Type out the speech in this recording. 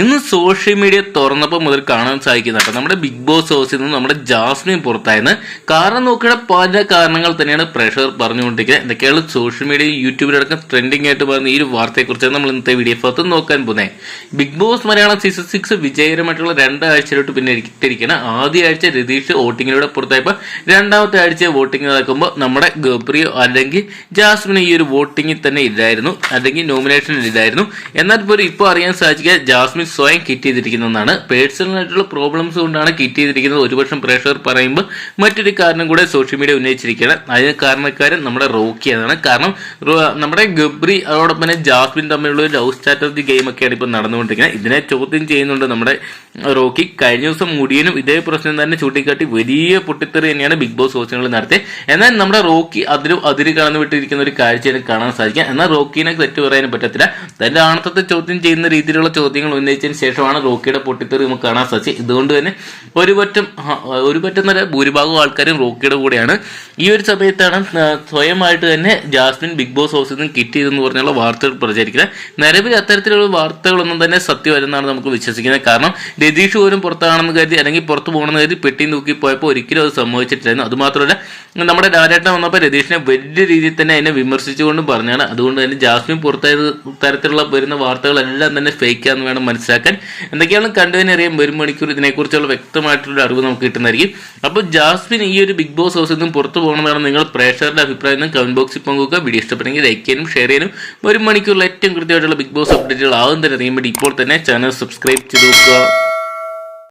ഇന്ന് social media തുറന്നപ്പോൾ മുതൽ കാണാൻ സാധിക്കുന്നുണ്ട് നമ്മുടെ ബിഗ് ബോസ് ഹൗസിൽ നിന്ന് നമ്മുടെ ജാസ്മിൻ പുറത്തായെന്ന് കാരണം നോക്കിയുടെ പല കാരണങ്ങൾ തന്നെയാണ് പ്രഷർ പറഞ്ഞുകൊണ്ടിരിക്കുന്നത്. എന്തൊക്കെയാണ് സോഷ്യൽ മീഡിയ യൂട്യൂബിലടക്കം ട്രെൻഡിങ് ആയിട്ട് പറയുന്ന ഈ ഒരു വാർത്തയെക്കുറിച്ചാണ് നമ്മൾ ഇന്നത്തെ വീഡിയോ ഭാഗത്ത് നോക്കാൻ പോകുന്നത്. Bigg Boss Malayalam season six വിജയകരമായിട്ടുള്ള രണ്ടാഴ്ചയിലോട്ട് പിന്നെ ഇട്ടിരിക്കണം ആദ്യ ആഴ്ച രതീഷ് വോട്ടിങ്ങിലൂടെ പുറത്തായപ്പോൾ രണ്ടാമത്തെ ആഴ്ച വോട്ടിംഗ് നടക്കുമ്പോൾ നമ്മുടെ ഗബ്രിയോ അല്ലെങ്കിൽ ജാസ്മിന് ഈ ഒരു വോട്ടിങ്ങിൽ തന്നെ ഇല്ലായിരുന്നു. അല്ലെങ്കിൽ നോമിനേഷനിൽ ഇല്ലായിരുന്നു. എന്നാൽ പോലും ഇപ്പോൾ അറിയാൻ സാധിക്കുക ജാസ്മിൻ സ്വയം കിറ്റ് ചെയ്തിരിക്കുന്നതാണ് പേഴ്സണൽ ആയിട്ടുള്ള പ്രോബ്ലംസ് കൊണ്ടാണ് കിറ്റ് ചെയ്തിരിക്കുന്നത്. ഒരുപക്ഷം പ്രേക്ഷകർ പറയുമ്പോൾ മറ്റൊരു കാരണം കൂടെ സോഷ്യൽ മീഡിയ ഉന്നയിച്ചിരിക്കുകയാണ്. അതിന് കാരണക്കാരൻ നമ്മുടെ റോക്കി എന്നാണ്. കാരണം നമ്മുടെ ഗബ്രി അതോടൊപ്പം തന്നെ ജാസ്മിൻ തമ്മിലുള്ള ഒരു ലവ് സ്ട്രാറ്റജി ഗെയിം ഒക്കെയാണ് ഇപ്പോൾ നടന്നുകൊണ്ടിരിക്കുന്നത്. ഇതിനെ ചോദ്യം ചെയ്യുന്നുണ്ട് നമ്മുടെ റോക്കി. കഴിഞ്ഞ ദിവസം മുടിയനും ഇതേ പ്രശ്നം തന്നെ ചൂണ്ടിക്കാട്ടി വലിയ പൊട്ടിത്തെറി തന്നെയാണ് ബിഗ് ബോസ് ഹോസ്റ്റുകളിൽ നടത്തിയത്. എന്നാൽ നമ്മുടെ റോക്കി അതിലും അതിര് കടന്നു വിട്ടിരിക്കുന്ന ഒരു കാഴ്ചയാണ് കാണാൻ സാധിക്കുക. എന്നാൽ റോക്കിനെ തെറ്റ് പറയാനും പറ്റത്തില്ല. തന്റെ ആണത്തത്തെ ചോദ്യം ചെയ്യുന്ന രീതിയിലുള്ള ചോദ്യങ്ങൾ ഉന്നയിച്ചതിന് ശേഷമാണ് റോക്കിയുടെ പൊട്ടിത്തെറി നമുക്ക് കാണാൻ സാധിച്ചത്. ഇതുകൊണ്ട് തന്നെ ഒരുപറ്റം ഒരുപറ്റം നല്ല ഭൂരിഭാഗം ആൾക്കാരും റോക്കിയുടെ കൂടെയാണ്. ഈ ഒരു സമയത്താണ് സ്വയമായിട്ട് തന്നെ ജാസ്മിൻ ബിഗ് ബോസ് ഹൗസിൽ നിന്ന് കിറ്റ് ചെയ്തെന്ന് പറഞ്ഞുള്ള വാർത്തകൾ പ്രചരിക്കുന്നത്. നിലവിൽ അത്തരത്തിലുള്ള വാർത്തകളൊന്നും തന്നെ സത്യമല്ലെന്നാണ് നമുക്ക് വിശ്വസിക്കുന്നത്. കാരണം രതീഷ് പോലും പുറത്താണെന്ന് കരുതി അല്ലെങ്കിൽ പുറത്തു പോകണമെന്ന് കരുതി പെട്ടി നോക്കി പോയപ്പോൾ ഒരിക്കലും അത് സംഭവിച്ചിട്ടില്ലായിരുന്നു അതുമാത്രമല്ല നമ്മുടെ രാജേട്ടൻ വന്നപ്പോൾ രതീഷിനെ വലിയ രീതിയിൽ തന്നെ അതിനെ വിമർശിച്ചുകൊണ്ടും പറഞ്ഞാണ്. അതുകൊണ്ട് തന്നെ ജാസ്മിൻ പുറത്തായത് തരത്തിലുള്ള വരുന്ന വാർത്തകളെല്ലാം തന്നെ ഫേക്ക് ഫേക്കാന്ന് വേണം മനസ്സിലാക്കാൻ. എന്തൊക്കെയാണ് കണ്ടതിനറിയാം. ഒരു മണിക്കൂർ ഇതിനെക്കുറിച്ചുള്ള വ്യക്തമായിട്ടുള്ള അറിവ് നമുക്ക് കിട്ടുന്നതായിരിക്കും. അപ്പോൾ ജാസ്മിൻ ഈ ഒരു ബിഗ് ബോസ് ഹൗസിൽ നിന്നും പുറത്തു പോകണമെന്നാണ് നിങ്ങൾ പ്രേക്ഷകരുടെ അഭിപ്രായം. കമന്റ് ബോക്സിൽ പങ്കുവെക്കുക. വീഡിയോ ഇഷ്ടപ്പെട്ടെങ്കിൽ ലൈക്ക് ഷെയർ ചെയ്യാനും ഒരു മണിക്കൂറിൽ ഏറ്റവും കൃത്യമായിട്ടുള്ള ബിഗ് ബോസ് അപ്ഡേറ്റുകൾ ആകും തന്നെ അറിയാൻ വേണ്ടി ഇപ്പോൾ തന്നെ ചാനൽ സബ്സ്ക്രൈബ് ചെയ്ത് നോക്കുക.